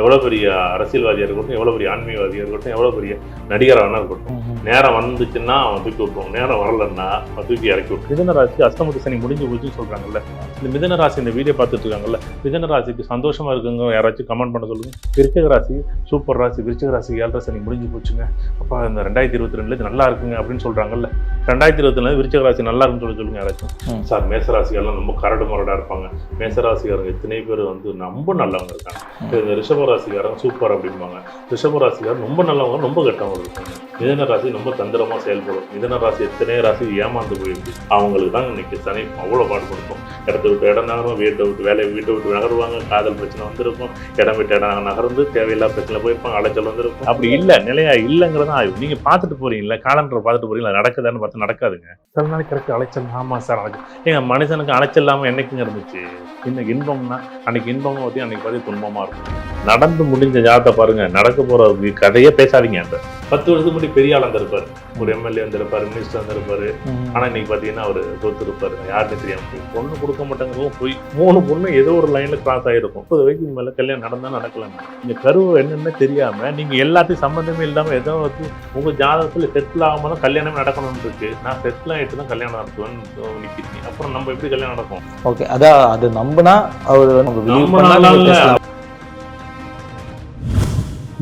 எவ்வளோ பெரிய அரசியல்வாதியாக இருக்கட்டும் எவ்வளோ பெரிய ஆன்மீகவாதியாக இருக்கட்டும் எவ்வளோ பெரிய நடிகராக வேணா இருக்கட்டும். நேரம் வந்துச்சுன்னா அவன் தூக்கி விட்டுருவான். நேரம் வரலன்னா அவன் தூக்கி இறக்கி விட்டு மிதன ராசி சனி முடிஞ்சு போச்சுன்னு சொல்றாங்கல்ல. இந்த மிதன ராசி இந்த வீடியோ பார்த்துட்டு இருக்காங்கல்ல மிதன ராசிக்கு சந்தோஷமா இருக்குங்க யாராச்சும் கமெண்ட் பண்ண சொல்லுங்க. விருச்சக ராசி சூப்பர் ராசி விருச்சக ராசி ஏழரை சனி முடிஞ்சு போச்சுங்க. அப்பா இந்த ரெண்டாயிரத்தி இருபத்தி ரெண்டுல இது நல்லா இருக்குங்க அப்படின்னு சொல்றாங்கல்ல. ரெண்டாயிரத்தி இருபத்தி ரெண்டு விருச்சக ராசி நல்லா இருக்குன்னு சொல்லி சொல்லுங்க யாராச்சும். சார் மேசராசிகள்லாம் ரொம்ப கரடு முரடா இருப்பாங்க. மேசராசிக்காரங்க எத்தனை பேர் வந்து ரொம்ப நல்லவங்க இருக்காங்க. இந்த ரிஷப ரிஷபராசிக்காரன் சூப்பர் அப்படிம்பாங்க. ரிஷபராசிக்காரன் ரொம்ப நல்லவங்க ரொம்ப கெட்டவங்க இருக்காங்க. மிதன ராசி ரொம்ப தந்திரமா செயல்படும். மிதன ராசி எத்தனை ராசி ஏமாந்து போயிருக்கு. அவங்களுக்கு தான் இன்னைக்கு சனி அவ்வளோ பாடு கொடுக்கும் இடத்த விட்டு இடம் நகரும் வீட்டை விட்டு வேலையை வீட்டை விட்டு நகருவாங்க. காதல் பிரச்சனை வந்திருக்கும். இடம் விட்டு இடம் நகர்ந்து தேவையில்லா பிரச்சனை போயிருப்பாங்க அலைச்சல் வந்திருக்கும். அப்படி இல்லை நிலையா இல்லைங்கிறதா ஆய்வு நீங்க பார்த்துட்டு போறீங்களா காலண்டரை பார்த்துட்டு போறீங்களா? நடக்குதான்னு பார்த்து நடக்காதுங்க. சில நாளைக்கு கிடைக்கு அலைச்சல். ஆமா சார் நடக்கு ஏங்க மனுஷனுக்கு அலைச்சல் இல்லாமல் என்னைக்குங்க இருந்துச்சு? இன்னைக்கு இன்பம்னா அன்னைக்கு இன்பமா பற்றி அன்னைக்கு பார்த்து துன்பமா இருக்கும். நடந்து முடிஞ்ச ஜாதத்தை பாருங்க. நடக்க போற கதையே பேசாதீங்க அந்த. பத்து வருஷத்துக்கு முன்னாடி பெரிய ஆள் வந்திருப்பாரு. ஒரு எம்எல்ஏ வந்திருப்பாரு மினிஸ்டர் வந்திருப்பாரு. ஆனா இன்னைக்கு பாத்தீங்கன்னா அவர் தோத்து இருப்பாரு யாருன்னு தெரியாம பொண்ணு கொடுக்க மாட்டாங்கிறதும் போய் மூணு பொண்ணு ஏதோ ஒரு லைன்ல கிராஸ் ஆயிருக்கும். முப்பது வயசுக்கு மேல கல்யாணம் நடந்தா நடக்கலாம். இந்த கருவு என்னன்னு தெரியாம நீங்க எல்லாத்தையும் சம்பந்தமே இல்லாம ஏதோ வந்து உங்க ஜாதகத்துல செட்டில் ஆகாம தான் கல்யாணமே நடக்கணும்னு இருக்கு. நான் செட்டில் ஆயிட்டு தான் கல்யாணம் நடத்துவேன்னு நிக்கிறீங்க அப்புறம் நம்ம எப்படி கல்யாணம் நடக்கும்? ஓகே அதான் அது நம்பினா அவர்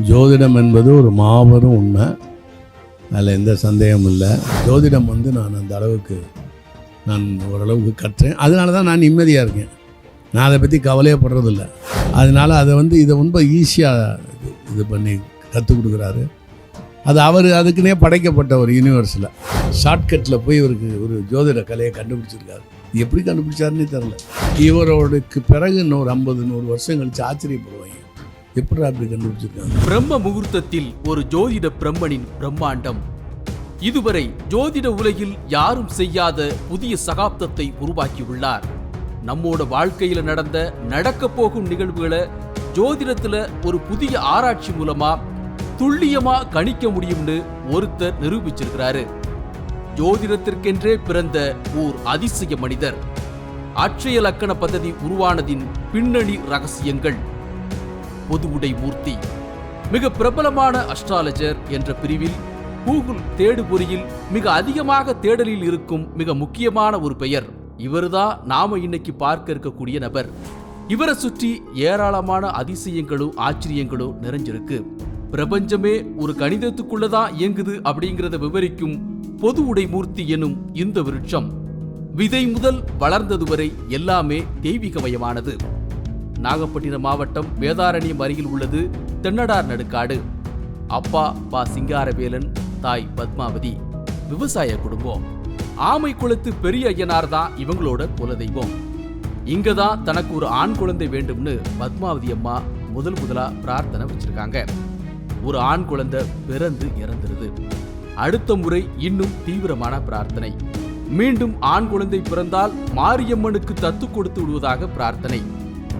ஜோதிடம் என்பது ஒரு மாபெரும் உண்மை. அதில் எந்த சந்தேகமும் இல்லை. ஜோதிடம் வந்து நான் அந்த அளவுக்கு நான் ஓரளவுக்கு கற்றேன். அதனால தான் நான் நிம்மதியாக இருக்கேன். நான் அதை பற்றி கவலையே படுறதில்ல. அதனால் அதை வந்து இதை ரொம்ப ஈஸியாக இது பண்ணி கற்றுக் கொடுக்குறாரு. அது அவர் அதுக்குன்னே படைக்கப்பட்ட ஒரு யூனிவர்ஸில் ஷார்ட்கட்டில் போய் இவருக்கு ஒரு ஜோதிட கலையை கண்டுபிடிச்சிருக்காரு. எப்படி கண்டுபிடிச்சாருன்னே தெரில இவரோடக்கு பிறகு இன்னொரு ஐம்பது நூறு வருஷம் கழித்து ஆச்சரியப்படுவாங்க. எப்படி அப்படி கண்டுபிடிச்சிருக்காங்க? பிரம்ம முகூர்த்தத்தில் ஒரு ஜோதிட பிரம்மனின் பிரம்மாண்டம். இதுவரை ஜோதிட உலகில் யாரும் செய்யாத புதிய சகாப்தத்தை உருவாக்கியுள்ளார். நம்மோட வாழ்க்கையில நடந்த நடக்க போகும் நிகழ்வுகளை ஜோதிடத்துல ஒரு புதிய ஆராய்ச்சி மூலமா துல்லியமா கணிக்க முடியும்னு ஒருத்தர் நிரூபிச்சிருக்கிறாரு. ஜோதிடத்திற்கென்றே பிறந்த ஓர் அதிசய மனிதர். அட்சய லக்கண பதவி உருவானதின் பின்னணி ரகசியங்கள். பொது உடை மூர்த்தி. மிக பிரபலமான அஸ்ட்ராலஜர் என்ற பிரிவில் கூகுள் தேடுபொறியில் மிக அதிகமாக தேடலில் இருக்கும் மிக முக்கியமான ஒரு பெயர். இவர்தான் நாம இன்னைக்கு பார்க்க இருக்கக்கூடிய நபர். இவரை சுற்றி ஏராளமான அதிசயங்களும் ஆச்சரியங்களும் நிறைஞ்சிருக்கு. பிரபஞ்சமே ஒரு கணிதத்துக்குள்ளதான் இயங்குது அப்படிங்கிறத விவரிக்கும் பொது உடை மூர்த்தி எனும் இந்த விருட்சம். விதை முதல் வளர்ந்தது வரை எல்லாமே தெய்வீகமயமானது. நாகப்பட்டினம் மாவட்டம் வேதாரண்யம் அருகில் உள்ளது தென்னடார் நடுக்காடு. அப்பா பா சிங்காரவேலன் தாய் பத்மாவதி. விவசாய குடும்பம். ஆமை குளத்து பெரிய ஐயனார் தான் இவங்களோட குலதெய்வம். இங்க தான் தனக்கு ஒரு ஆண் குழந்தை வேண்டும்னு பத்மாவதி அம்மா முதல் முதலா பிரார்த்தனை வச்சிருக்காங்க. ஒரு ஆண் குழந்தை பிறந்து இறந்துருது. அடுத்த முறை இன்னும் தீவிரமான பிரார்த்தனை. மீண்டும் ஆண் குழந்தை பிறந்தால் மாரியம்மனுக்கு தத்து கொடுத்து விடுவதாக பிரார்த்தனை.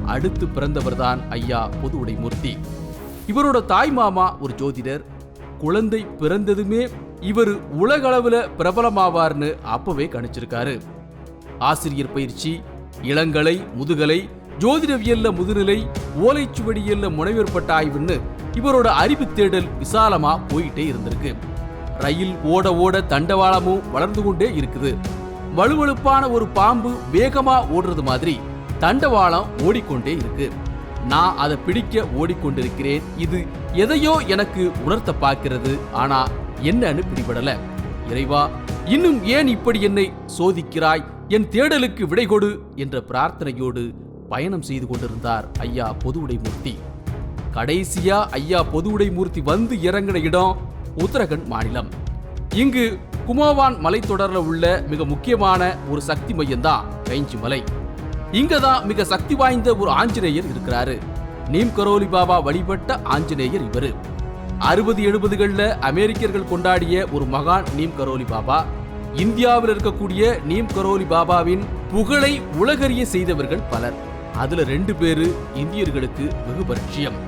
அடுத்து பிறந்தவர்தான் ஐயா பொது உடைமூர்த்தி இவரோட தாய் மாமா ஒரு ஜோதிடர். குழந்தை பிறந்ததுமே இவர் உலகளவில் பிரபலமாவார்னு அப்பவே கணிச்சிருக்காரு. ஆசிரியர் பயிற்சி இளங்கலை முதுகலை ஜோதிடவியல்ல முதுநிலை ஓலைச்சுவடியல்ல முனைவர் பட்ட ஆய்வுன்னு இவரோட அறிவு தேடல் விசாலமா போயிட்டே இருந்திருக்கு. ரயில் ஓட ஓட தண்டவாளமும் வளர்ந்து கொண்டே இருக்குது. வலுவழுப்பான ஒரு பாம்பு வேகமா ஓடுறது மாதிரி தண்டவாளம் ஓடிக்கொண்டே இருக்கு. நான் அதை பிடிக்க ஓடிக்கொண்டிருக்கிறேன். இது எதையோ எனக்கு உணர்த்த பார்க்கிறது. ஆனா என்னன்னு பிடிபடல. இறைவா இன்னும் ஏன் இப்படி என்னை சோதிக்கிறாய்? என் தேடலுக்கு விடை கொடு என்ற பிரார்த்தனையோடு பயணம் செய்து கொண்டிருந்தார் ஐயா பொதுவுடைமூர்த்தி. கடைசியா ஐயா பொதுவுடைமூர்த்தி வந்து இறங்கின இடம் உத்தரகண்ட் மாநிலம். இங்கு குமோவான் மலைத்தொடரில் உள்ள மிக முக்கியமான ஒரு சக்தி மையம்தான் கைஞ்சி மலை இங்கதான் மிக சக்தி வாய்ந்த ஒரு ஆஞ்சநேயர் இருக்கிறாரு. நீம் கரோலி பாபா வழிபட்ட ஆஞ்சநேயர் இவரு. அறுபது எழுபதுகளில் அமெரிக்கர்கள் கொண்டாடிய ஒரு மகான் நீம் கரோலி பாபா. இந்தியாவில் இருக்கக்கூடிய நீம் கரோலி பாபாவின் புகழை உலகறிய செய்தவர்கள் பலர். அதுல ரெண்டு பேரு இந்தியர்களுக்கு வெகு பரிச்சயம்.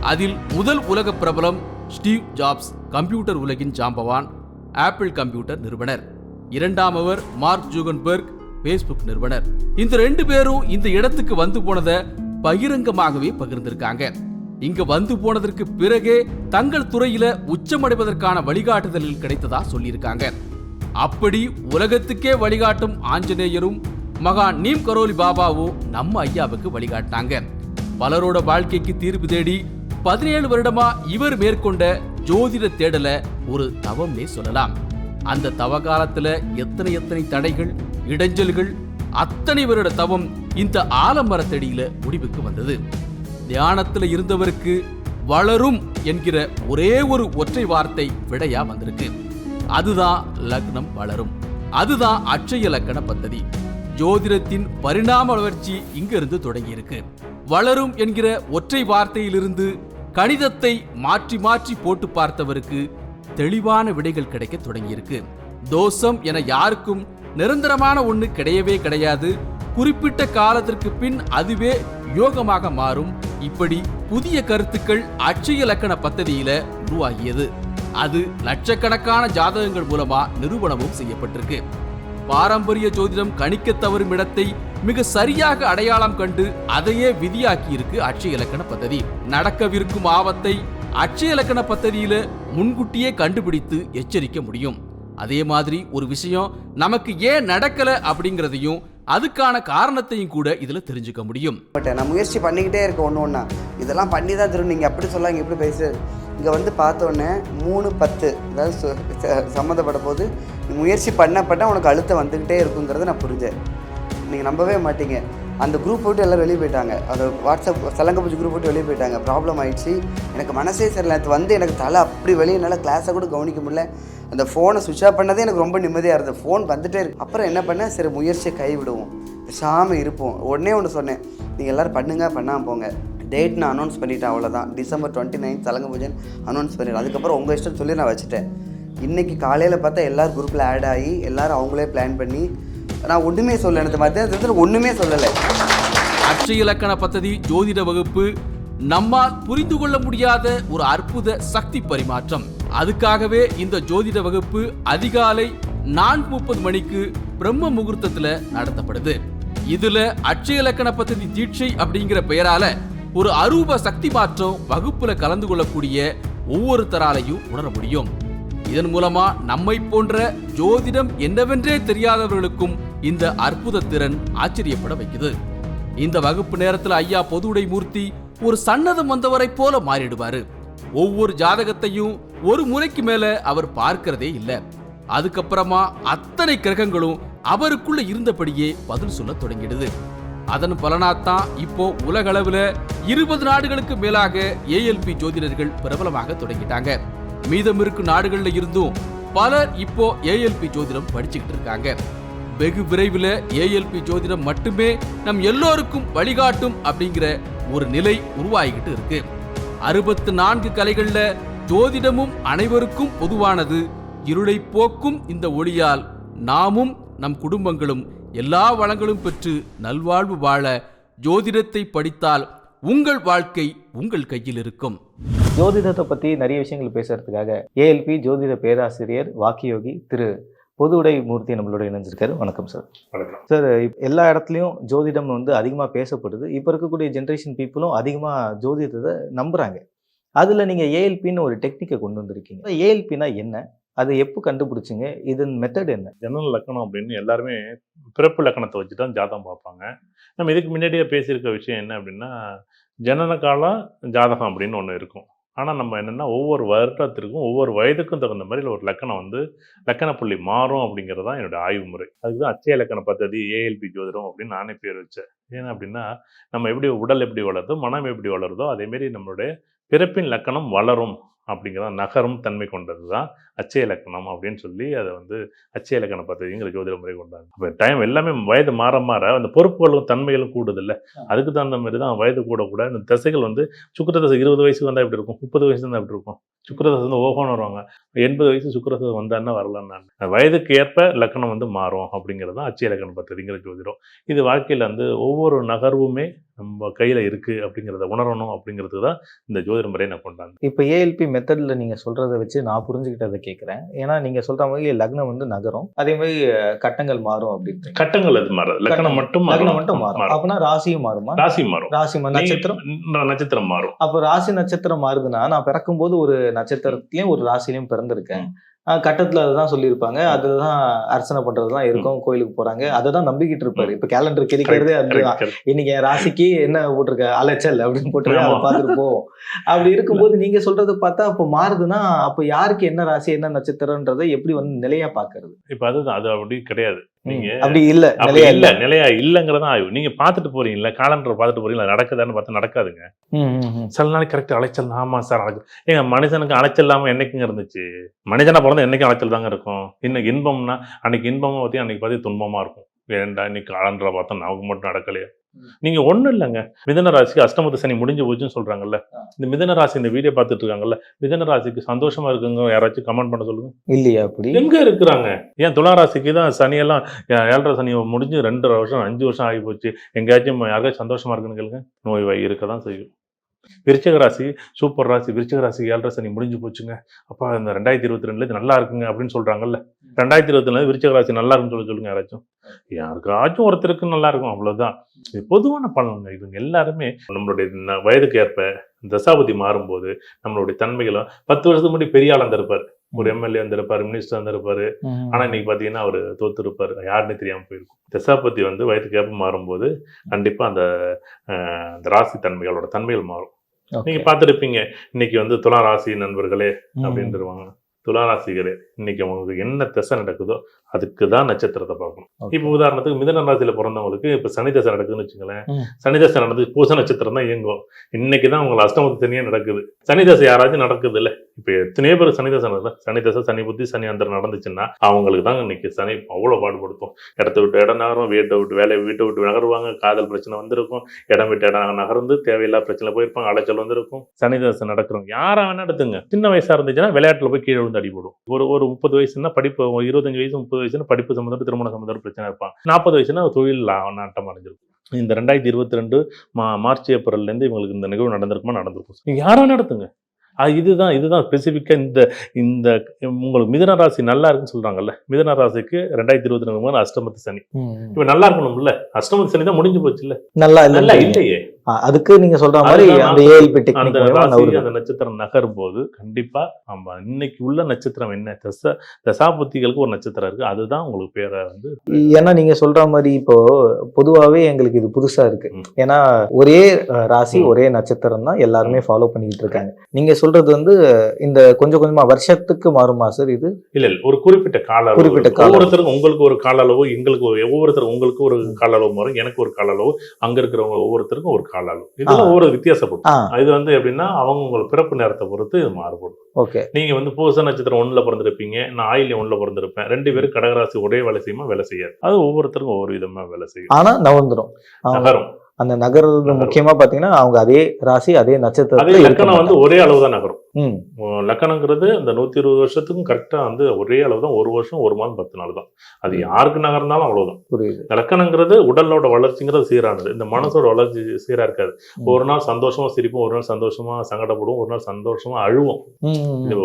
அதில் முதல் உலக பிரபலம் ஸ்டீவ் ஜாப்ஸ் கம்ப்யூட்டர் உலகின் ஜாம்பவான் ஆப்பிள் கம்ப்யூட்டர் நிறுவனர். இரண்டாம் அவர் மார்க் ஜூகன்பெர்க் பேஸ்புக் நிறுவனர். இந்த ரெண்டு பேரும் இந்த இடத்துக்கு வந்து போனதை பகிரங்கமாகவே பகிர்ந்திருக்காங்க. இங்க வந்து போனதற்கு பிறகே தங்கள் துறையில உச்சமடைவதற்கான வழிகாட்டுதல்கள் கிடைத்ததா சொல்லியிருக்காங்க. அப்படி உலகத்துக்கே வழிகாட்டும் ஆஞ்சநேயரும் மகா நீம் கரோலி பாபாவும் நம்ம ஐயாவுக்கு வழிகாட்டினாங்க. பலரோட வாழ்க்கைக்கு தீர்வு தேடி பதினேழு வருடமா இவர் மேற்கொண்ட ஜோதிட தேடல ஒரு தவம்னே சொல்லலாம். அந்த தவ காலத்துல எத்தனை எத்தனை தடைகள் இடைஞ்சல்கள் அத்தனை வருட தவம் இந்த ஆலமரத்தடியில முடிவுக்கு வந்தது. தியானத்துல இருந்தவருக்கு வளரும் என்கிற ஒரே ஒரு ஒற்றை வார்த்தை விடையா வந்திருக்கு. அதுதான் லக்னம் வளரும். அதுதான் அட்சய லக்கண பத்ததி. ஜோதிடத்தின் பரிணாம வளர்ச்சி இங்கிருந்து தொடங்கியிருக்கு. வளரும் என்கிற ஒற்றை வார்த்தையிலிருந்து கணிதத்தை மாற்றி மாற்றி போட்டு பார்த்தவருக்கு தெளிவான விடைகள் கிடைக்க தொடங்கியிருக்கு. தோஷம் என யாருக்கும் நிரந்தரமான ஒண்ணு கிடையவே கிடையாது. குறிப்பிட்ட காலத்திற்கு பின் அதுவே யோகமாக மாறும். இப்படி புதிய கருத்துக்கள் அட்சய இலக்கண பத்ததியில உருவாகியது. அது லட்சக்கணக்கான ஜாதகங்கள் மூலமா நிறுவனமும் செய்யப்பட்டிருக்கு. பாரம்பரிய ஜோதிடம் கணிக்க தவறும் இடத்தை மிக சரியாக அடையாளம் கண்டு அதையே விதியாக்கியிருக்கு அட்சய இலக்கண பദ്ധதி நடக்கவிருக்கும் ஆபத்தை அட்சய இலக்கண பத்ததியில முன்கூட்டியே கண்டுபிடித்து எச்சரிக்க முடியும். அதே மாதிரி ஒரு விஷயம் நமக்கு ஏன் நடக்கல அப்படிங்கிறதையும் அதுக்கான காரணத்தையும் கூட இதுல தெரிஞ்சுக்க முடியும். பட் நான் முயற்சி பண்ணிக்கிட்டே இருக்க ஒன்று ஒன்றா இதெல்லாம் பண்ணி தான் தரும் நீங்கள் அப்படி சொல்லாங்க இப்படி பேசு. இங்கே வந்து பார்த்தோன்னே மூணு பத்து அதாவது ச- சம்மந்தப்பட போது முயற்சி பண்ணப்பட்ட உனக்கு அழுத்தம் வந்துக்கிட்டே இருக்குங்கிறத நான் புரிஞ்சேன். நீங்கள் நம்பவே மாட்டீங்க. அந்த குரூப் விட்டு எல்லாம் வெளியே போயிட்டாங்க. அந்த வாட்ஸ்அப் சலங்கப்பூச்சி குரூப் விட்டு வெளியே போயிட்டாங்க. ப்ராப்ளம் ஆயிடுச்சு. எனக்கு மனசே சரியில்லை. அது வந்து எனக்கு தலை அப்படி வெளியே என்னால் கிளாஸை கூட கவனிக்க முடியல. அந்த ஃபோனை சுவிட்ச் ஆஃப் பண்ணதே எனக்கு ரொம்ப நிம்மதியாக இருந்தது. ஃபோன் வந்துட்டே இருக்கு. அப்புறம் என்ன பண்ணேன் சரி முயற்சியை கைவிடுவோம். பேசாமல் இருப்போம். உடனே ஒன்று சொன்னேன். நீங்கள் எல்லோரும் பண்ணுங்க பண்ணாமல் போங்க. டேட் நான் அனௌன்ஸ் பண்ணிட்டேன் அவ்வளோதான் டிசம்பர் டுவெண்ட்டி நைன் சலங்க பூஜன் அனௌன்ஸ் பண்ணிட்டேன் அதுக்கப்புறம் உங்கள் இஷ்டம் சொல்லி நான் வச்சுட்டேன். இன்றைக்கி காலையில் பார்த்தா எல்லோரும் குரூப்பில் ஆட் ஆகி எல்லோரும் அவங்களே பிளான் பண்ணி நான் ஒன்றுமே சொல்ல எனக்கு மத்தியானத்தில் ஒன்றுமே சொல்லலை. அச்சய இலக்கண பத்ததி ஜோதிட வகுப்பு நம்மால் புரிந்து கொள்ள முடியாத ஒரு அற்புத சக்தி பரிமாற்றம். அதுக்காகவே இந்த ஜோதிட வகுப்பு அதிகாலை நான்கு முப்பது மணிக்கு பிரம்ம முகூர்த்தத்தில் நடத்தப்படுது. இதுல அட்சய இலக்கண பத்ததி தீட்சை அப்படிங்கிற பெயரால ஒரு அரூப சக்தி மாற்றம் வகுப்புல கலந்து கொள்ளக்கூடிய ஒவ்வொரு தராலையும் உணர முடியும். இதன் மூலமா நம்மை போன்ற ஜோதிடம் என்னவென்றே தெரியாதவர்களுக்கும் இந்த அற்புத திறன் ஆச்சரியப்பட வைக்குது. இந்த வகுப்பு நேரத்துல ஐயா பொதுவுடை மூர்த்தி ஒரு சன்னதம் வந்தவரை போல மாறிடுவாரு. ஒவ்வொரு ஜாதகத்தையும் ஒரு முறைக்கு மேல அவர் பார்க்கிறதே இல்ல. அதுக்கப்புறமா அத்தனை கிரகங்களும் அவருக்குள்ள இருந்தபடியே பதில் சொல்ல தொடங்கிடுது. அதன் பலனாத்தான் இப்போ உலகளவுல இருபது நாடுகளுக்கு மேலாக ஏஎல்பி ஜோதிடர்கள் பிரபலமாக தொடங்கிட்டாங்க. மீதம் இருக்கும் நாடுகள்ல இருந்தும் பலர் இப்போ ஏஎல்பி ஜோதிடம் படிச்சுக்கிட்டு இருக்காங்க. வெகு விரைவில் ஏஎல்பி ஜோதிடம் மட்டுமே நம் எல்லோருக்கும் வழிகாட்டும் அப்படிங்கிற ஒரு நிலை உருவாகிக்கிட்டு இருக்கு. அறுபத்து நான்கு கலைகள்ல ஜோதிடமும் அனைவருக்கும் பொதுவானது. இருளை போக்கும் இந்த ஒளியால் நாமும் நம் குடும்பங்களும் எல்லா வளங்களும் பெற்று நல்வாழ்வு வாழ ஜோதிடத்தை படித்தால் உங்கள் வாழ்க்கை உங்கள் கையில் இருக்கும். ஜோதிடத்தை பற்றி நிறைய விஷயங்கள் பேசுறதுக்காக ஏஎல்பி ஜோதிட பேராசிரியர் வாக்கியோகி திரு பொதுவுடை மூர்த்தி நம்மளோட இணைஞ்சிருக்காரு. வணக்கம் சார் வணக்கம். சார் எல்லா இடத்துலையும் ஜோதிடம் வந்து அதிகமாக பேசப்படுது. இப்போ இருக்கக்கூடிய ஜென்ரேஷன் பீப்புளும் அதிகமாக ஜோதிடத்தை நம்புறாங்க. அதில் நீங்கள் ஏஎல்பின்னு ஒரு டெக்னிக்கை கொண்டு வந்திருக்கீங்க. ஏஎல்பினா என்ன? அதை எப்போ கண்டுபிடிச்சிங்க? இதன் மெத்தட் என்ன? ஜனன லக்கணம் அப்படின்னு எல்லாருமே பிறப்பு லக்கணத்தை வச்சு தான் ஜாதகம் பார்ப்பாங்க. நம்ம இதுக்கு முன்னாடியே பேசியிருக்க விஷயம் என்ன அப்படின்னா ஜனன காலம் ஜாதகம் அப்படின்னு ஒன்று இருக்கும். ஆனால் நம்ம என்னென்னா ஒவ்வொரு வருடத்திற்கும் ஒவ்வொரு வயதுக்கும் தகுந்த மாதிரி ஒரு லக்கணம் வந்து லக்கண புள்ளி மாறும் அப்படிங்கிறது தான் என்னோட ஆய்வு முறை. அதுக்கு தான் அச்சய லக்கண பத்ததி ஏஎல்பி ஜோதிடம் அப்படின்னு நானே பேர் வச்சேன். ஏன்னா அப்படின்னா நம்ம எப்படி உடல் எப்படி வளருதோ மனம் எப்படி வளருதோ அதேமாரி நம்மளுடைய பிறப்பின் லக்கணம் வளரும் அப்படிங்கிறத நகரும் தன்மை கொண்டது தான் அச்சய இலக்கணம் அப்படின்னு சொல்லி அதை வந்து அச்சய இலக்கண பத்திரிகைங்கிற ஜோதிட முறை கொண்டாங்க அப்போ டைம் எல்லாமே வயது மாற மாற அந்த பொறுப்புகளும் தன்மைகளும் கூடுதில்ல. அதுக்கு தகுந்த மாதிரி தான் வயது கூட கூட இந்த திசைகள் வந்து சுக்கர தசை இருபது வயசு வந்தால் எப்படி இருக்கும்? முப்பது வயசு தான் எப்படி இருக்கும்? சுக்கர தசை வந்து ஓகோன்னு வருவாங்க. எண்பது வயசு சுக்கர தசை வந்தான்னா வரலன்னு வயதுக்கு ஏற்ப லக்கணம் வந்து மாறும் அப்படிங்கிறது தான் அச்சய இலக்கண பத்திரிங்கிற ஜோதிடம். இது வாழ்க்கையில் வந்து ஒவ்வொரு நகர்வுமே நம்ம கையில் இருக்குது அப்படிங்கிறத உணரணும் அப்படிங்கிறது தான் இந்த ஜோதிட முறையை நான் கொண்டாங்க இப்போ ஏஎல்பி மெத்தடில் நீங்கள் சொல்கிறத வச்சு நான் புரிஞ்சுக்கிட்டது கேட்குறேன் ஏன்னா நீங்கள் சொல்கிற மாதிரி லக்னம் வந்து நகரும். அதே மாதிரி கட்டங்கள் மாறும் அப்படின்னு கட்டங்கள் அது மாறாது. லக்கணம் மட்டும் மாறும். லக்னம் மட்டும் மாறும். அப்பனா ராசியும் மாறுமா? ராசி மாறும். ராசி நட்சத்திரம்? நீங்க- நட்சத்திரம் மாறும். அப்போ ராசி நட்சத்திரம் மாறுதுன்னா நான் பிறக்கும்போது ஒரு நட்சத்திரத்திலயும் ஒரு ராசிலையும் பிறந்திருக்கேன். கட்டத்துல அதுதான் சொல்லியிருப்பாங்க. அதுதான் அர்ச்சனை பண்றதுதான் இருக்கும் கோயிலுக்கு போறாங்க. அதை தான் நம்பிக்கிட்டு இருப்பாரு இப்ப கேலண்டர் கிழிக்கிறதே அதுதான். இன்னைக்கு என் ராசிக்கு என்ன போட்டிருக்க? அலைச்சல் அப்படின்னு போட்டிருக்க அதை. பார்த்துட்டு போவோம் அப்படி இருக்கும்போது நீங்க சொல்றது பார்த்தா அப்போ மாறுதுன்னா அப்போ யாருக்கு என்ன ராசி என்ன நட்சத்திரன்றதை எப்படி வந்து நிலையா பாக்குறது இப்ப அதுதான் அது அப்படி கிடையாது. நீங்க அப்படி இல்ல நிலையா இல்ல நிலையா இல்லங்கிறதா ஆய்வு. நீங்க பாத்துட்டு போறீங்களா காலண்டர் பாத்துட்டு போறீங்களா நடக்குதான்னு பார்த்தா நடக்காதுங்க. சில நாளைக்கு கரெக்ட் அலைச்சல் ஆமா சார் நடக்குது ஏங்க மனுஷனுக்கு அலைச்சல் இல்லாம என்னைக்குங்க இருந்துச்சு? மனுஷனா பிறந்த என்னைக்கும் அலைச்சல் தாங்க இருக்கும். இன்னைக்கு இன்பம்னா அன்னைக்கு இன்பமா பத்தி அன்னைக்கு பார்த்து துன்பமா இருக்கும். ஏன்டா இன்னைக்கு காலண்டரை பார்த்தா நமக்கு மட்டும் நடக்கலையா. நீங்க ஒண்ணும் இல்லைங்க. மிதன ராசிக்கு அஷ்டமத்து சனி முடிஞ்சு போச்சுன்னு சொல்றாங்கல்ல. இந்த மிதன ராசி இந்த வீடியோ பார்த்துட்டு இருக்காங்கல்ல. மிதன ராசிக்கு சந்தோஷமா இருக்குங்க. யாராச்சும் கமெண்ட் பண்ண சொல்லுங்க. இல்லையா அப்படி. எங்க இருக்கிறாங்க? ஏன் துலா ராசிக்கு தான் சனியெல்லாம் ஏழரை சனி முடிஞ்சு ரெண்டு வருஷம் அஞ்சு வருஷம் ஆகி போச்சு. எங்கேயாச்சும் யாருக்காச்சும் சந்தோஷமா இருக்குன்னு கேளுங்க. நோய் வாய் இருக்க தான் செய்யும். விருச்சிக ராசி சூப்பர் ராசி விருச்சிக ராசி ஏழரை சனி முடிஞ்சு போச்சுங்க. அப்பா இந்த ரெண்டாயிரத்தி இருபத்தி ரெண்டுல இது நல்லா இருக்குங்க அப்படின்னு சொல்றாங்கல்ல. ரெண்டாயிரத்தி இருபத்தி ரெண்டு விருச்சிக ராசி நல்லா இருக்குன்னு சொல்லி சொல்லுங்க யாராச்சும். யாருக்காச்சும் ஒருத்தருக்கு நல்லா இருக்கும் அவ்வளவுதான். இது பொதுவான பலனுங்க. இவங்க எல்லாருமே நம்மளுடைய வயதுக்கு ஏற்ப தசாபதி மாறும்போது நம்மளுடைய தன்மைகளும் பத்து வருஷத்துக்கு முன்னாடி பெரிய ஆள் வந்திருப்பார் ஒரு எம்எல்ஏ வந்திருப்பாரு மினிஸ்டர் வந்திருப்பாரு. ஆனா இன்னைக்கு பாத்தீங்கன்னா அவர் தோத்துருப்பாரு. யாருன்னு தெரியாம போயிருக்கும். தசாபதி வந்து வயதுக்கு ஏற்ப மாறும்போது கண்டிப்பா அந்த ராசி தன்மைகளோட தன்மைகள் மாறும். நீங்க பார்த்திருப்பீங்க. இன்னைக்கு வந்து துலா ராசி நண்பர்களே ம். அப்படின்றவாங்க துலா ராசிகளே. இன்னைக்கு உங்களுக்கு என்ன திசை நடக்குதோ அதுக்கு தான் நட்சத்திரத்தை பார்க்கணும். இப்போ உதாரணத்துக்கு மிதன ராசியில பிறந்தவங்களுக்கு இப்ப சனி தசை நடக்குதுன்னு வச்சுங்களேன். சனி தசை நடந்து பூச நட்சத்திரம் தான் இயங்கும். இன்னைக்கு தான் உங்களுக்கு அஷ்டமத்து தனியா நடக்குது. சனி தசை யாராச்சும் நடக்குது இல்ல? இப்ப எத்தனையோ பேர் சனி தசை நடக்குது சனி தசை சனி புத்தி சனி அந்தரம் நடந்துச்சுன்னா அவங்களுக்கு தான் இன்னைக்கு சனி அவ்வளவு பாடுபடுத்தும். இடத்த விட்டு இடம் நகரும் வீட்டை விட்டு வேலையை வீட்டை விட்டு நகருவாங்க காதல் பிரச்சனை வந்திருக்கும். இடம் விட்டு இடம் நகர்ந்து தேவையில்லா பிரச்சனை போயிருப்பாங்க அலைச்சல் வந்திருக்கும். சனி தசை நடக்கிறவங்க யாரா வேணா எடுத்துங்க. சின்ன வயசா இருந்துச்சுன்னா விளையாட்டுல போய் கீழே விழுந்து அடிபடும். ஒரு ஒரு முப்பது வயசுன்னா படிப்பு ஒரு இருபத்தஞ்சு வயசு முப்பது வயசுனா படிப்பு சம்மந்தம் திருமண சம்மந்தம் பிரச்சனை இருப்பாங்க நாற்பது வயசுனா தொழில் நாட்டம் அடைஞ்சிருக்கும். இந்த ரெண்டாயிரத்தி இருபத்தி ரெண்டு மா மார்ச் ஏப்ரல்ல இருந்து இவங்களுக்கு இந்த நிகழ்வு நடந்திருக்குமா நடந்திருக்கும். நீங்க யாரா நடத்துங்க. இதுதான் இதுதான் ஸ்பெசிஃபிக்காக இந்த இந்த உங்களுக்கு மிதன ராசி நல்லா இருக்குன்னு சொல்றாங்கல்ல. மிதன ராசிக்கு ரெண்டாயிரத்தி இருபத்தி ரெண்டு அஷ்டமத்து சனி. இப்ப நல்லா இருக்கணும்ல. அஷ்டமத்து சனி தான் முடிஞ்சு போச்சு இல்ல நல்லா நல்லா இல்ல இல்லையே. அதுக்கு நீங்க சொல்ற மாதிரி அந்த ஏஎல்பி டெக்னிக் அந்த நட்சத்திரம் நகரும் போது கண்டிப்பா ஆமா இன்னைக்கு உள்ள நட்சத்திரம் என்ன? தச தசாபுத்திகளுக்கு ஒரு நட்சத்திரம் இருக்கு. அதுதான் உங்களுக்கு பேரை வந்து ஏன்னா நீங்க சொல்ற மாதிரி இப்போ பொதுவாவே எங்களுக்கு இது புதுசா இருக்கு. ஏன்னா ஒரே ராசி. ஒரே நட்சத்திரம் தான் எல்லாருமே ஃபாலோ பண்ணிக்கிட்டு இருக்காங்க. நீங்க சொல்றது வந்து இந்த கொஞ்சம் கொஞ்சமா வருஷத்துக்கு மாறுமா சார் இது? இல்ல இல்ல ஒரு குறிப்பிட்ட கால குறிப்பிட்ட. கால. ஒவ்வொருத்தருக்கும் உங்களுக்கு ஒரு கால அளவு எங்களுக்கு ஒவ்வொருத்தரும் உங்களுக்கு ஒரு கால அளவு மாறும். எனக்கு ஒரு கால அளவு அங்க இருக்கிறவங்க ஒவ்வொருத்தருக்கும் ஒரு கால அளவு இதெல்லாம். ஒவ்வொரு வித்தியாசப்படும் இது வந்து எப்படின்னா அவங்க உங்களோட பிறப்பு நேரத்தை பொறுத்து இது மாறுபடும். ஓகே. நீங்க வந்து பூச நட்சத்திரம் ஒண்ணுல பிறந்திருப்பீங்க நான் ஆயில்யம் ஒண்ணுல பிறந்திருப்பேன். ரெண்டு பேரும் கடகராசி ஒரே வேலை செய்யுமா வேலை செய்யாது. அது ஒவ்வொருத்தருக்கும் ஒவ்வொரு விதமா வேலை செய்யும். ஆனா அவங்க- நகரும். அந்த நகர்றது. முக்கியமா பாத்தீங்கன்னா அவங்க அதே ராசி அதே நட்சத்திரத்துல லக்கணம் வந்து ஒரே அளவு தான் நகரும் லக்கணங்கிறது இந்த நூத்தி இருபது வருஷத்துக்கும் கரெக்டா வந்து ஒரே அளவு தான் ஒரு வருஷம் ஒரு மாதம் பத்து நாள் தான். அது யாருக்கு நகர்ந்தாலும் அவ்வளவுதான். புரியுது. லக்கணங்கிறது உடலோட வளர்ச்சிங்கிறது சீரானது. இந்த மனசோட வளர்ச்சி சீரா இருக்காது. ஒரு நாள் சந்தோஷமா சிரிப்போம் ஒரு நாள் சந்தோஷமா சங்கடப்படுவோம் ஒரு நாள் சந்தோஷமா அழுவோம்.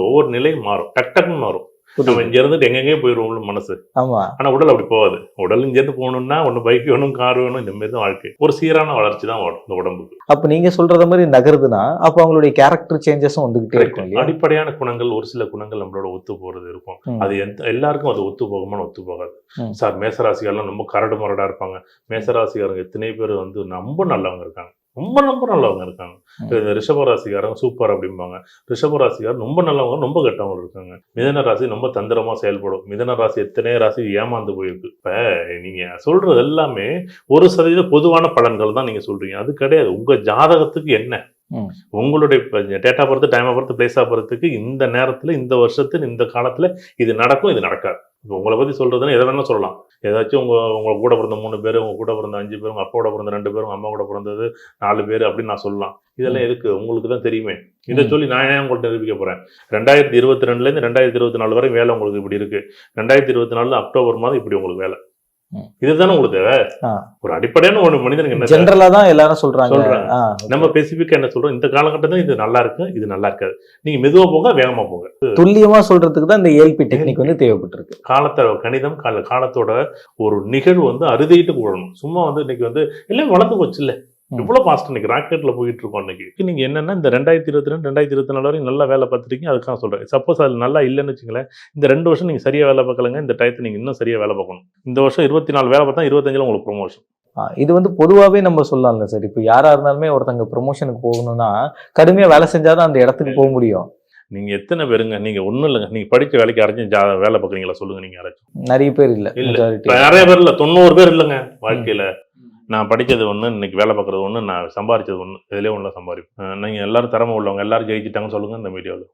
ஒவ்வொரு நிலையும் மாறும். டக் டக்குன்னு மாறும். நம்ம. இங்க இருந்துட்டு எங்கெங்கே போயிருவோம் மனசு. ஆமா. ஆனா உடல் அப்படி போகாது. உடல் இங்க இருந்து போகணும்னா ஒண்ணு பைக் வேணும் கார் வேணும் இந்த மாதிரி தான் வாழ்க்கை. ஒரு சீரான வளர்ச்சி தான் வரும் இந்த உடம்புக்கு. அப்ப நீங்க சொல்றத மாதிரி நகருதுன்னா அப்ப அவங்களுடைய கேரக்டர் சேஞ்சஸும் வந்துகிட்டே இருக்கும் அடிப்படையான குணங்கள் ஒரு சில குணங்கள் நம்மளோட ஒத்து போறது இருக்கும். அது எந்த எல்லாருக்கும் அது ஒத்து போகுமான்னு ஒத்து போகாது. சார் மேசராசிகள்லாம் ரொம்ப கரடு முரடா இருப்பாங்க. மேசராசிகாரங்க எத்தனை பேர் வந்து ரொம்ப நல்லவங்க இருக்காங்க. ரொம்ப ரொம்ப நல்லவங்க இருக்காங்க. இந்த ரிஷபராசிக்காரங்க சூப்பர் அப்படிம்பாங்க. ரிஷபராசிக்காரர் ரொம்ப நல்லவங்க ரொம்ப கெட்டவங்க இருக்காங்க. மிதன ராசி ரொம்ப தந்திரமா செயல்படும். மிதன ராசி எத்தனை ராசி ஏமாந்து போயிருக்கு. இப்ப நீங்க சொல்றது எல்லாமே ஒரு சதவீத பொதுவான பலன்கள் தான் நீங்க சொல்றீங்க. அது கிடையாது. உங்க ஜாதகத்துக்கு என்ன. உங்களுடைய டேட்டா பொறுத்து டைமை பொறுத்து பிளேஸா பொறுத்துக்கு இந்த நேரத்துல இந்த வருஷத்துல இந்த காலத்துல இது நடக்கும் இது நடக்காது. இப்போ உங்களை பத்தி சொல்றதுன்னா எதை வேணா சொல்லலாம். ஏதாச்சும் உங்க உங்க கூட பிறந்த மூணு பேர் உங்க கூட பிறந்த அஞ்சு பேர் உங்க அப்பா கூட பிறந்த ரெண்டு பேரும் அம்மா கூட பிறந்தது நாலு பேர் அப்படின்னு நான் சொல்லலாம். இதெல்லாம் எதுக்கு? உங்களுக்கு தான் தெரியுமே. இதை. சொல்லி நான் ஏன் உங்கள்ட்ட நிரூபிக்க போறேன்? ரெண்டாயிரத்தி இருபத்தி ரெண்டுல இருந்து ரெண்டாயிரத்தி இருபத்தி நாலு வரை வேலை உங்களுக்கு இப்படி இருக்கு. ரெண்டாயிரத்தி இருபத்தி நாலுல அக்டோபர் மாதம் இப்படி உங்களுக்கு வேலை. இதுதானே உங்களுக்கு. ஒரு அடிப்படையான ஒரு மனிதனுக்கு என்ன? ஜென்ரலா தான் எல்லாரும் சொல்றாங்க. சொல்றாங்க. நம்ம ஸ்பெசிஃபிக்கா என்ன சொல்றோம்? இந்த காலகட்டத்தில் இது நல்லா இருக்கு இது நல்லா இருக்காது. நீங்க மெதுவா போங்க வேகமா போங்க. துல்லியமா சொல்றதுக்கு தான் இந்த ஏஎல்பி டெக்னிக் வந்து தேவைப்பட்டிருக்கு. காலத்தை கணிதம் கால காலத்தோட ஒரு நிகழ்வு வந்து அறுதிட்டு கூடணும். சும்மா வந்து இன்னைக்கு வந்து எல்லாம் வளர்ந்து போச்சு இல்ல ம். எவ்வளவு ஃபாஸ்ட் இன்னைக்கு ராக்கெட்ல போயிட்டு இருக்கோம் இன்னைக்கு நீங்க என்னன்னா இந்த ரெண்டாயிரத்தி இருபத்தி ரெண்டு ரெண்டாயிரத்தி இருபத்தி நாலு வரைக்கும் நல்லா வேலை பார்த்துருக்கீங்க. அதுக்காக சொல்றேன். சப்போஸ் அது நல்லா இல்லைன்னு வச்சுங்களேன் இந்த ரெண்டு வருஷம் நீங்க சரியா வேலை பார்க்கலங்க. இந்த டயத்தை நீங்க இன்னும் சரியா வேலை பார்க்கணும். இந்த வருஷம் இருபத்தி நாலு வேலை பார்த்தா இருபத்தஞ்சுல உங்களுக்கு ப்ரொமோஷன் இது வந்து பொதுவாகவே நம்ம சொல்லலாம்ல சார் இப்போ யாரா இருந்தாலுமே ஒருத்தங்க ப்ரொமோஷனுக்கு போகணும்னா கடுமையா வேலை செஞ்சாதான் அந்த இடத்துக்கு போக முடியும். நீங்க எத்தனை பேருங்க? நீங்க ஒண்ணும் இல்லைங்க. நீங்க படிச்ச வேலைக்கு யாராச்சும் ஜா- வேலை பார்க்குறீங்களா? சொல்லுங்க நீங்க யாராச்சும். நிறைய பேர் இல்ல நிறைய பேர் இல்ல. தொண்ணூறு பேர் இல்லைங்க வாழ்க்கையில. நான் படிச்சது ஒண்ணு இன்னைக்கு வேலை பார்க்கறது ஒண்ணு நான் சம்பாரிச்சது ஒண்ணு இதுலயே ஒண்ணு சம்பாதிப்பேன் நீங்க எல்லாரும் திறமை உள்ளவங்க எல்லாரும் ஜெயிச்சிட்டாங்கன்னு சொல்லுங்க இந்த மீடியாவில்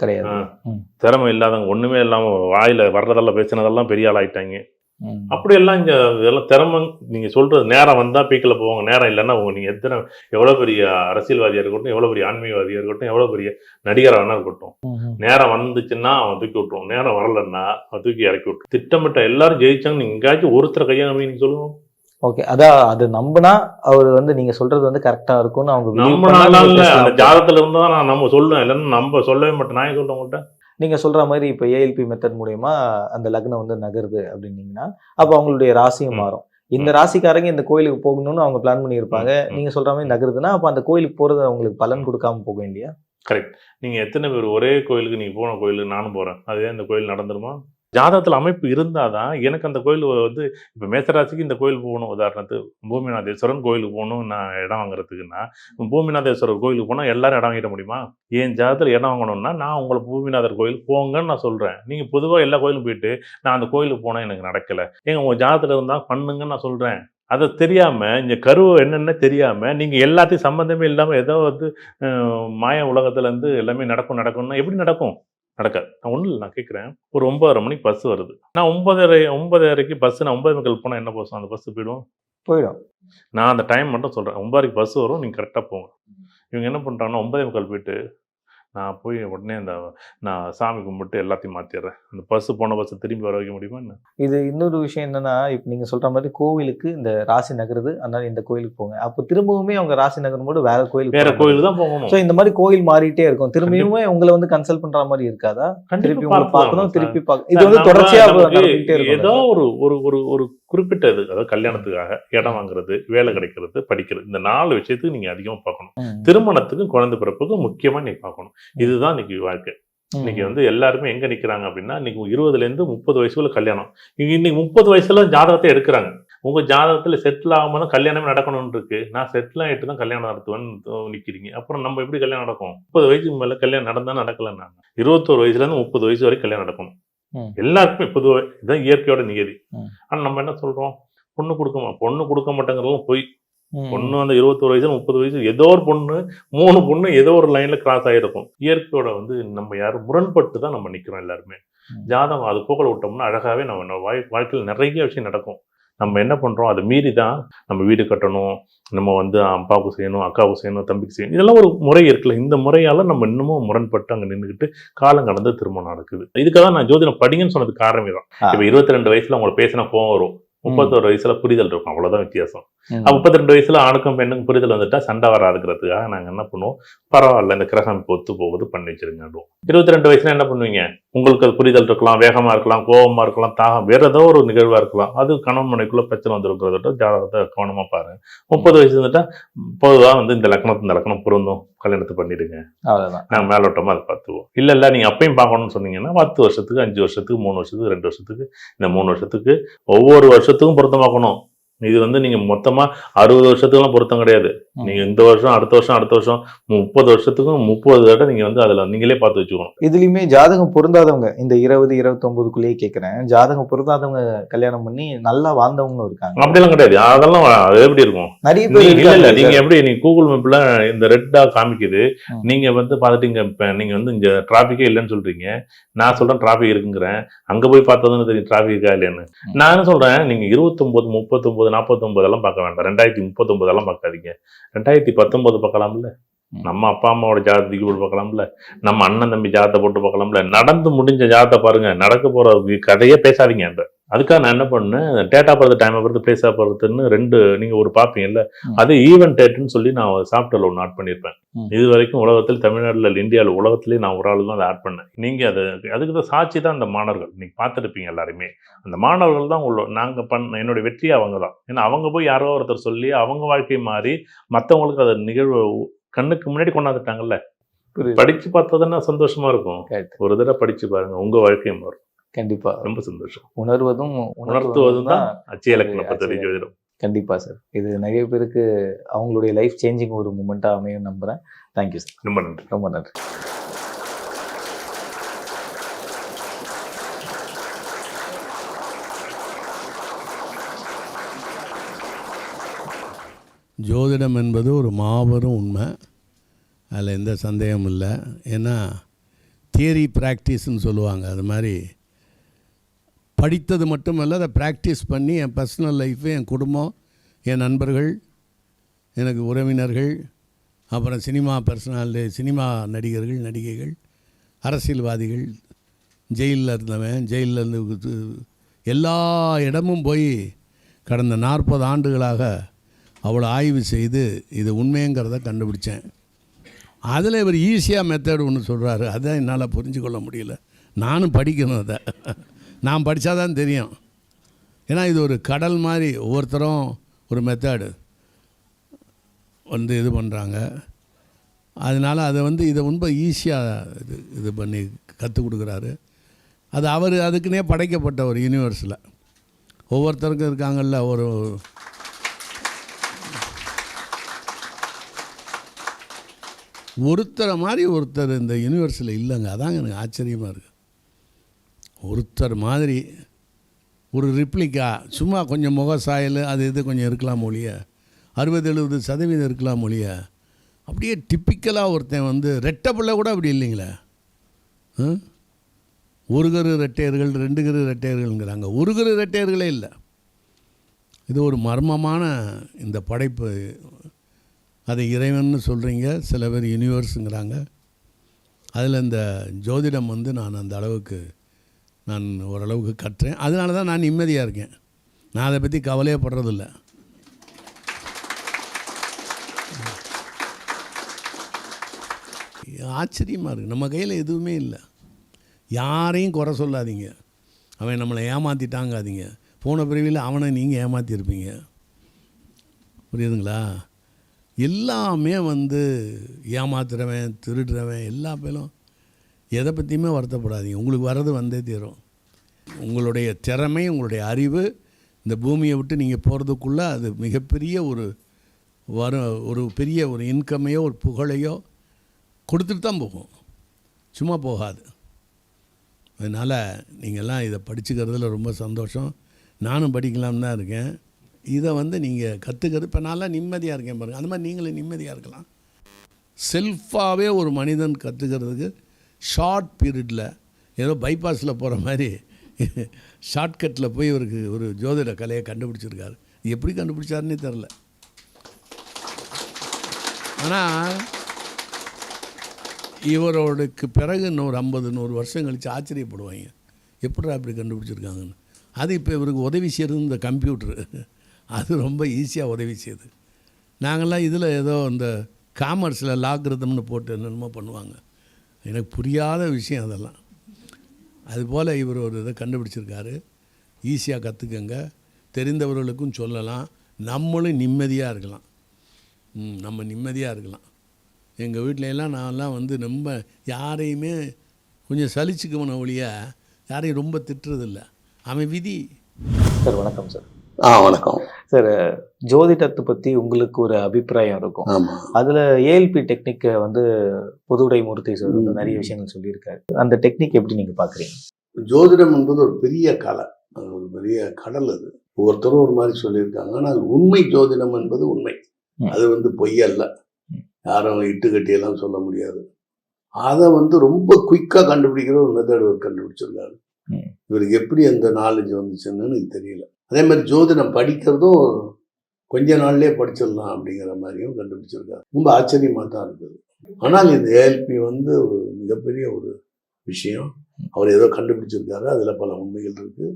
கிடையாது ஆ. ம். திறமை இல்லாதவங்க ஒண்ணுமே இல்லாம வாயில வர்றதெல்லாம் பேசினதெல்லாம் பெரிய ஆள் ஆயிட்டாங்க ம். அப்படி எல்லாம் இங்க இதெல்லாம் திறமை நீங்க சொல்றது நேரம் வந்தா பீக்கில் போவாங்க நேரம் இல்லைன்னா உங்க நீங்க எத்தனை எவ்வளவு பெரிய அரசியல்வாதியா இருக்கட்டும் எவ்வளவு பெரிய ஆன்மீகவாதியா இருக்கட்டும் எவ்வளவு பெரிய நடிகரா வேணா இருக்கட்டும். நேரம் வந்துச்சுன்னா அவன் தூக்கி விட்டுருவான் நேரம் வரலன்னா அவன் தூக்கி இறக்கி விட்டுரும் திட்டமிட்ட எல்லாரும் ஜெயிச்சாங்க நீங்க எங்கேயாச்சும் ஒருத்தர் கையாம நீங்க சொல்லுவோம் ஓகே அதான் அது நம்பினா அவர் வந்து நீங்க சொல்றது வந்து கரெக்டா இருக்கும்னு அவங்க இல்ல அந்த. ஜாதகத்துல இருந்தா நான் நம்ம சொல்லுவேன் இல்லைன்னா நம்ம சொல்லவே மாட்டேன். நான் சொல்ல மாட்டேன் நீங்க சொல்ற மாதிரி இப்போ ஏஎல்பி மெத்தட் மூலயமா அந்த லக்னம் வந்து நகருது அப்படின்னீங்கன்னா அப்போ அவங்களுடைய ராசியும். மாறும். இந்த ராசிக்காரங்க இந்த கோயிலுக்கு போகணும்னு அவங்க பிளான் பண்ணியிருப்பாங்க. நீங்க சொல்ற மாதிரி நகருதுன்னா அப்போ அந்த கோயிலுக்கு போறது அவங்களுக்கு பலன் கொடுக்காம போகும் இல்லையா? நீங்க எத்தனை பேர் ஒரே கோயிலுக்கு நீங்க போன கோயிலுக்கு நானும் போறேன். அதே அந்த கோயில் நடந்துருமா? ஜாதகத்துல அமைப்பு இருந்தாதான் எனக்கு அந்த கோயில் வந்து இப்ப மேசராசிக்கு இந்த கோயில் போகணும். உதாரணத்துக்கு பூமிநாதேஸ்வரன் கோயிலுக்கு போகணும் நான் இடம் வாங்குறதுக்குன்னா பூமிநாதேஸ்வரர் கோயிலுக்கு போனா எல்லாரும் இடம் வாங்கிட முடியுமா? என் ஜாதகத்துல இடம் வாங்கணும்னா நான் உங்களை பூமிநாதர் கோயிலுக்கு போங்கன்னு நான் சொல்றேன். நீங்க பொதுவா எல்லா கோயிலும் போயிட்டு நான் அந்த கோயிலுக்கு போனா எனக்கு நடக்கல. ஏங்க உங்க ஜாதகத்துல இருந்தா பண்ணுங்கன்னு நான் சொல்றேன். அதை தெரியாம இந்த கருவு என்னென்ன தெரியாம நீங்க எல்லாத்தையும் சம்மந்தமே இல்லாம ஏதோ வந்து மாய உலகத்துல இருந்து எல்லாமே நடக்கும் நடக்கும்னா எப்படி நடக்கும்? நடக்காது. நான் ஒன்றும் இல்லை நான் கேட்குறேன் ஒரு ஒன்பதரை மணிக்கு பஸ் வருது. நான் ஒன்பதரை ஒன்பதரைக்கு பஸ் நான் ஒன்பது மக்கள் போனால் என்ன பஸ் அந்த பஸ் போயிடும் போயிடும். நான் அந்த டைம் மட்டும் சொல்கிறேன் ஒன்பதரைக்கு பஸ் வரும் நீங்கள் கரெக்டாக போங்க. இவங்க என்ன பண்ணுறாங்கன்னா ஒன்பதே முக்கால் போயிட்டு நான் போய் உடனே அந்த நான் சாமி கும்பிட்டு எல்லாத்தையும் மாற்றிடுறேன் அந்த பஸ் போன பஸ் திரும்பி வர வைக்க முடியுமா என்ன? இது இன்னொரு விஷயம் என்னன்னா இப்போ நீங்க சொல்ற மாதிரி கோவிலுக்கு இந்த ராசி நகருது அதனால இந்த கோயிலுக்கு போங்க. அப்போ திரும்பவுமே அவங்க ராசி நகரும் போது வேற கோயிலுக்கு வேற. கோயிலுக்கு தான் போகணும். ஸோ இந்த மாதிரி கோயில் மாறிட்டே இருக்கும். திரும்பியுமே உங்களை வந்து கன்சல்ட் பண்ற மாதிரி இருக்காதா? திருப்பி உங்களை பார்க்கணும் திருப்பி பார்க்க இது வந்து நம்ம- தொடர்ச்சியா நமக்கு நடந்துகிட்டே இருக்கும் ஏதோ ஒரு ஒரு ஒரு குறிப்பிட்ட இது அதாவது கல்யாணத்துக்காக இடம் வாங்குறது வேலை கிடைக்கிறது படிக்கிறது இந்த நாலு விஷயத்துக்கு நீங்க அதிகமா பார்க்கணும். திருமணத்துக்கும் குழந்தை பிறப்புக்கும் முக்கியமா நீ பார்க்கணும். இதுதான் இன்னைக்கு வாழ்க்கை. இன்னைக்கு வந்து எல்லாருமே எங்க நிக்கிறாங்க அப்படின்னா இன்னைக்கு இருபதுல இருந்து முப்பது வயசுக்குள்ள கல்யாணம். இன்னைக்கு முப்பது வயசுல ஜாதகத்தை எடுக்கிறாங்க. உங்க ஜாதகத்துல செட்டில் ஆகாம தான் கல்யாணமே நடக்கணும்னு இருக்கு நான் செட்டில் ஆயிட்டு தான் கல்யாணம் நடத்துவேன்னு நிக்கிறீங்க. அப்புறம் நம்ம எப்படி கல்யாணம் நடக்கும்? முப்பது வயசுக்கு மேல கல்யாணம் நடந்தா நடக்கல நான் இருபத்தோரு வயசுல இருந்து முப்பது வயசு வரைக்கும் கல்யாணம் நடக்கணும். எல்லாருக்குமே பொதுவாக இதுதான் இயற்கையோட நியதி. ம். ஆனா நம்ம என்ன சொல்றோம்? பொண்ணு கொடுக்க பொண்ணு கொடுக்க மாட்டேங்கிறதும் போய். பொண்ணு அந்த இருபத்தோரு வயசு முப்பது வயசு ஏதோ ஒரு பொண்ணு மூணு பொண்ணு ஏதோ ஒரு லைன்ல கிராஸ் ஆகிருக்கும் இயற்கையோட வந்து நம்ம யாரும் முரண்பட்டு தான் நம்ம நிக்கிறோம் எல்லாருமே. ஜாதகம் அது போகல விட்டோம்னா அழகாவே நம்ம வாழ்- வாழ்க்கையில் நிறைய விஷயம் நடக்கும். நம்ம என்ன பண்றோம்? அதை மீறி தான் நம்ம வீடு கட்டணும். நம்ம வந்து அப்பாவுக்கு செய்யணும் அக்காவுக்கு செய்யணும் தம்பிக்கு செய்யணும். இதெல்லாம் ஒரு முறை இருக்குல்ல. இந்த முறையால நம்ம இன்னமும் முரண்பட்டு அங்க நின்றுக்கிட்டு காலம் கடந்து திருமணம் நடக்குது. இதுக்காக நான் ஜோதிடம் படிங்கன்னு சொன்னது காரணமே தான். இப்ப இருபத்தி ரெண்டு வயசுல உங்களை பேசினா கோவம் வரும். முப்பத்தோரு வயசுல புரிதல் இருக்கும். அவ்வளவுதான் வித்தியாசம். முப்பத்தி ரெண்டு வயசுல ஆணுக்கும் பெண்ணுக்கும் புரிதல் வந்துட்டா சண்டை வராதுக்கிறதுக்காக நாங்க என்ன பண்ணுவோம்? பரவாயில்ல இந்த கிரகம் இப்ப ஒத்து போகுது பண்ணி வச்சிருங்க இருபத்தி ரெண்டு வயசுல என்ன பண்ணுவீங்க? உங்களுக்கு அது புரிதல் இருக்கலாம் வேகமா இருக்கலாம் கோபமா இருக்கலாம் தாகம் வேற ஏதோ ஒரு நிகழ்வா இருக்கலாம். அது கணவன் மனைக்குள்ள பிரச்சனை வந்துருக்கிறத ஜாதகத்தை கவனமா பாருங்க. முப்பது வயசு வந்துட்டா பொதுவா வந்து இந்த லக்னத்து இந்த லக்னம் பொருந்தும். கல்யாணத்தை பண்ணிடுங்க. நாங்கள் மேலோட்டமா அதை பார்த்துவோம் இல்ல இல்ல நீங்க அப்பயும் பார்க்கணும்னு சொன்னீங்கன்னா பத்து வருஷத்துக்கு அஞ்சு வருஷத்துக்கு மூணு வருஷத்துக்கு ரெண்டு வருஷத்துக்கு இந்த மூணு வருஷத்துக்கு ஒவ்வொரு வருஷத்துக்கும் பொருத்தமாக்கணும். இது வந்து நீங்க மொத்தமா அறுபது வருஷத்துக்குலாம் பொருத்தம் கிடையாது. நீங்க இந்த வருஷம் அடுத்த வருஷம் அடுத்த வருஷம் முப்பது வருஷத்துக்கும் முப்பது தடவை நீங்க வந்து அதுல நீங்களே பார்த்து வச்சுக்கணும். இதுலயுமே ஜாதகம் பொருந்தாதவங்க இந்த இருபது இருபத்தொன்பதுக்குள்ளேயே கேட்கிறேன் ஜாதகம் பொருந்தாதவங்க கல்யாணம் பண்ணி நல்லா வாழ்ந்தவங்களும் இருக்காங்க. அப்படிலாம் கிடையாது. அதெல்லாம் அது எப்படி இருக்கும்? நிறைய பேர் இல்ல இல்ல. நீங்க எப்படி நீங்க கூகுள் மேப்ல இந்த ரெட்டா காமிக்குது. நீங்க வந்து பாத்துட்டீங்க இப்ப நீங்க வந்து இங்க டிராபிக்கே இல்லைன்னு சொல்றீங்க. நான் சொல்றேன் டிராபிக் இருக்குங்கிறேன். அங்க போய் பார்த்ததுன்னு தெரியும் டிராபிக் இருக்கா இல்லையான்னு. நான் என்ன சொல்றேன்? நீங்க இருபத்தொன்பது முப்பத்தொன்பது நாற்பத்தொன்பது எல்லாம் பார்க்க வேண்டாம். ரெண்டாயிரத்தி முப்பத்தொன்பது எல்லாம் பார்க்காதீங்க. ரெண்டாயிரத்தி பத்தொன்பது பார்க்கலாம்ல? நம்ம அப்பா அம்மாவோட ஜாதகத்துக்கு போட்டு பார்க்கலாம்ல? நம்ம அண்ணன் தம்பி ஜாதத்தை போட்டு பார்க்கலாம்ல? நடந்து முடிஞ்ச ஜாதத்தை பாருங்க. நடக்க போற கதையே பேசாதீங்க அந்த அதுக்காக நான் என்ன பண்ணேன் டேட்டா பார்த்து டைமை பொறுத்து பிளேஸாக பொறுத்துன்னு ரெண்டு நீங்கள் ஒரு பார்ப்பீங்கல்ல. அது ஈவென்ட் டேட்டுன்னு சொல்லி நான் சாஃப்ட்வேர்ல ஒன்று ஆட் பண்ணியிருப்பேன். இது வரைக்கும் உலகத்தில் தமிழ்நாட்டில் இந்தியாவில் உலகத்திலேயே நான் ஒரு ஆள் தான் அதை ஆட் பண்ணேன் நீங்கள் அது அதுக்கு தான் சாட்சி தான் அந்த மாணவர்கள் நீங்கள் பார்த்துருப்பீங்க எல்லாருமே அந்த மாணவர்கள் தான் உள்ள நாங்கள் பண்ண என்னுடைய வெற்றி அவங்க தான் ஏன்னா அவங்க போய் யாரோ ஒருத்தர் சொல்லி அவங்க வாழ்க்கை மாறி மற்றவங்களுக்கு அதை நிகழ்வு கண்ணுக்கு முன்னாடி கொண்டாந்துட்டாங்கல்ல. படிச்சு பார்த்ததுன்னா சந்தோஷமா இருக்கும். ஒரு தடவை படிச்சு பாருங்க உங்க வாழ்க்கையும் மாறும் கண்டிப்பா. ரொம்ப சந்தோஷம். உணர்வதும் உணர்த்துவதும் தான் அச்சய இலக்கண அது பദ്ധதி அச்சய ஜோதிடம் கண்டிப்பா சார். இது நிறைய பேருக்கு அவங்களுடைய லைஃப் சேஞ்சிங் ஒரு மூமெண்டா அமையும் நம்புறேன். தேங்க்யூ சார் ரொம்ப நன்றி. ரொம்ப நன்றி. ஜோதிடம் என்பது ஒரு மாபெரும் உண்மை. அதில் எந்த சந்தேகமும் இல்லை. ஏன்னா தியரி ப்ராக்டிஸ்னு சொல்லுவாங்க. அது மாதிரி படித்தது மட்டுமல்ல அதை ப்ராக்டிஸ் பண்ணி என் பர்சனல் லைஃபு என் குடும்பம் என் நண்பர்கள் எனக்கு உறவினர்கள் அப்புறம் சினிமா பர்சனாலிட்டி சினிமா நடிகர்கள் நடிகைகள் அரசியல்வாதிகள் ஜெயிலில் இருந்தவன் ஜெயிலில் இருந்து எல்லா இடமும் போய் கடந்த நாற்பது ஆண்டுகளாக அவ்வளோ ஆய்வு செய்து இது உண்மைங்கிறத கண்டுபிடிச்சேன். அதில் இவர் ஈஸியாக மெத்தட் ஒன்று சொல்கிறாரு அதான் என்னால் புரிஞ்சு கொள்ள முடியல. நானும் படிக்கணும் அதை. நான் படித்தா தான் தெரியும். ஏன்னா இது ஒரு கடல் மாதிரி ஒவ்வொருத்தரும் ஒரு மெத்தடு வந்து இது பண்ணுறாங்க அதனால் அதை வந்து இதை ரொம்ப ஈஸியாக இது இது பண்ணி கற்றுக் கொடுக்குறாரு. அது அவர் அதுக்குன்னே படைக்கப்பட்ட ஒரு யூனிவர்ஸில் ஒவ்வொருத்தருக்கும் இருக்காங்கல்ல ஒரு ஒருத்தரை மாதிரி ஒருத்தர் இந்த யூனிவர்ஸில் இல்லைங்க. அதாங்க எனக்கு ஆச்சரியமாக இருக்குது ஒருத்தர் மாதிரி ஒரு ரிப்ளிக்கா சும்மா கொஞ்சம் முக சாயல் அது இது கொஞ்சம் இருக்கலாம் ஒழிய அறுபது எழுபது சதவீதம் இருக்கலாம் ஒழிய அப்படியே டிப்பிக்கலாக ஒருத்தன் வந்து ரெட்டை பிள்ளை கூட அப்படி இல்லைங்களே? ஒரு கரு ரெட்டையர்கள் ரெண்டு கரு ரெட்டையர்கள்ங்கிறாங்க ஒரு கரு ரெட்டையர்களே இல்லை. இது ஒரு மர்மமான இந்த படைப்பு. அதை இறைவன் சொல்கிறீங்க சில பேர் யூனிவர்ஸுங்கிறாங்க அதில் இந்த ஜோதிடம் வந்து நான் அந்த அளவுக்கு நான் ஓரளவுக்கு கற்றேன். அதனால தான் நான் நிம்மதியாக இருக்கேன். நான் அதை பற்றி கவலையே படுறதில்ல. ஆச்சரியமாக இருக்குது நம்ம கையில் எதுவுமே இல்லை. யாரையும் குறை சொல்லாதீங்க. அவன் நம்மளை ஏமாற்றிட்டாங்காதீங்க போன பிறவியில் அவனை நீங்கள் ஏமாற்றிருப்பீங்க புரியுதுங்களா? எல்லாமே வந்து ஏமாத்துறவன் திருடுறவன் எல்லா பேரும் எதை பற்றியுமே வருத்தப்படாதீங்க. உங்களுக்கு வர்றது வந்தே தீரும். உங்களுடைய திறமை உங்களுடைய அறிவு இந்த பூமியை விட்டு நீங்கள் போகிறதுக்குள்ளே அது மிகப்பெரிய ஒரு வர ஒரு பெரிய ஒரு இன்கமையோ ஒரு புகழையோ கொடுத்துட்டு தான் போகும். சும்மா போகாது. அதனால் நீங்கள்லாம் இதை படிச்சுக்கிறதுல ரொம்ப சந்தோஷம். நானும் படிக்கலாம்னு தான் இருக்கேன். இதை வந்து நீங்கள் கற்றுக்கிறது இப்போ நல்லா நிம்மதியாக இருக்கேன் பாருங்கள் அந்த மாதிரி நீங்களும் நிம்மதியாக இருக்கலாம். செல்ஃபாகவே ஒரு மனிதன் கற்றுக்கிறதுக்கு ஷார்ட் பீரியடில் ஏதோ பைபாஸில் போகிற மாதிரி ஷார்ட்கட்டில் போய் இவருக்கு ஒரு ஜோதிட கலையை கண்டுபிடிச்சிருக்காரு. எப்படி கண்டுபிடிச்சாருன்னே தெரில ஆனால் இவரோடுக்கு பிறகு இன்னொரு ஐம்பது நூறு வருஷம் கழித்து ஆச்சரியப்படுவாங்க. எப்படி அப்படி கண்டுபிடிச்சிருக்காங்கன்னு. அது இப்போ இவருக்கு உதவி செய்கிறது இந்த கம்ப்யூட்டர் அது ரொம்ப ஈஸியாக உதவி செய்யுது. நாங்கள்லாம் இதில் ஏதோ இந்த காமர்ஸில் லாகிருதம்னு போட்டு என்னென்னமோ பண்ணுவாங்க. எனக்கு புரியாத விஷயம் அதெல்லாம். அதுபோல் இவர் ஒரு இதை கண்டுபிடிச்சிருக்காரு. ஈஸியாக கற்றுக்கங்க தெரிந்தவர்களுக்கும் சொல்லலாம். நம்மளும் நிம்மதியாக இருக்கலாம். ம், நம்ம நிம்மதியாக இருக்கலாம். எங்கள் வீட்ல எல்லாம் நான்லாம் வந்து ரொம்ப யாரையுமே கொஞ்சம் சலிச்சுக்குவன ஒழிய யாரையும் ரொம்ப திட்டுறதில்ல. அவன் விதி. சார் வணக்கம் சார். ஆ வணக்கம். சார் ஜோதிடத்தை பத்தி உங்களுக்கு ஒரு அபிப்பிராயம் இருக்கும். அதுல ஏஎல்பி டெக்னிக்கை வந்து புதுடை மூர்த்தி சார். நிறைய விஷயங்கள் சொல்லியிருக்காரு. அந்த டெக்னிக் எப்படி நீங்க பாக்குறீங்க? ஜோதிடம் என்பது ஒரு பெரிய கலை. ஒரு பெரிய கடல் அது. ஒவ்வொருத்தரும் ஒரு மாதிரி சொல்லியிருக்காங்க. ஆனால் உண்மை ஜோதிடம் என்பது உண்மை. அது வந்து பொய் அல்ல. ம். யாரும் இட்டு கட்டியெல்லாம் சொல்ல முடியாது. அதை வந்து ரொம்ப குயிக்காக கண்டுபிடிக்கிற ஒரு மெத்தட் கண்டுபிடிச்சிருக்காரு. இவருக்கு எப்படி அந்த நாலேஜ் வந்துச்சுன்னு எனக்கு தெரியல. அதே மாதிரி ஜோதிடம் படிக்கிறதும் கொஞ்ச நாள்லயே படிச்சிடலாம் அப்படிங்கிற மாதிரியும் கண்டுபிடிச்சிருக்காரு. ரொம்ப ஆச்சரியமாக தான் இருக்குது. ஆனால் இந்த ஏஎல்பி வந்து ஒரு மிகப்பெரிய ஒரு விஷயம். அவர் ஏதோ கண்டுபிடிச்சிருக்காரு. அதில் பல உண்மைகள் இருக்கு.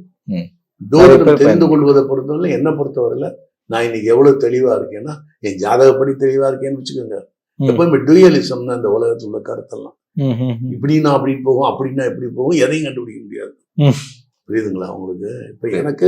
ஜோதிடம் தெரிந்து கொள்வதை பொறுத்தவரை என்னை பொறுத்தவரையில நான் இன்னைக்கு எவ்வளவு தெளிவா இருக்கேன்னா என் ஜாதகப்படி தெளிவா இருக்கேன்னு வச்சுக்கோங்க. எப்பவுமே டூயலிசம்னு அந்த உலகத்துல உள்ள கருத்தெல்லாம். இப்படின்னா அப்படி போகும் அப்படின்னா இப்படி போகும் எதையும் கண்டுபிடிக்க முடியாது. புரியுதுங்களா உங்களுக்கு? இப்ப எனக்கு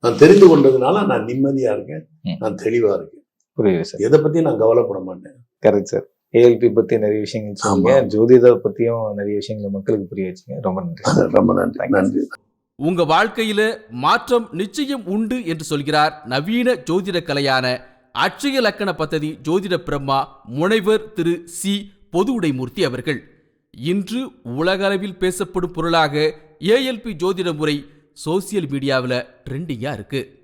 நான் தெரிந்து கொண்டதுனால நான் நிம்மதியா இருக்கேன். நான் தெளிவா இருக்கேன். புரியுது சார். எதை பத்தி நான் கவலைப்பட மாட்டேன். Correct sir. ஏஎல்பி பத்தி நிறைய விஷயங்கள் சொன்னீங்க. ஆமா. ஜோதிட பத்தியும் நிறைய விஷயங்களை மக்களுக்கு புரிய வச்சீங்க. ரொம்ப நன்றி ரொம்ப நன்றி. நன்றி. உங்க வாழ்க்கையில மாற்றம் நிச்சயம் உண்டு என்று சொல்கிறார் நவீன ஜோதிட கலையான அட்சய லக்கண பத்ததி ஜோதிட பிரம்மா முனைவர் திரு சி. பொது உடைமூர்த்தி அவர்கள். இன்று உலகளவில் பேசப்படும் பொருளாக ஏஎல்பி ஜோதிட முறை சோசியல் மீடியாவில் ட்ரெண்டிங்காக இருக்கு.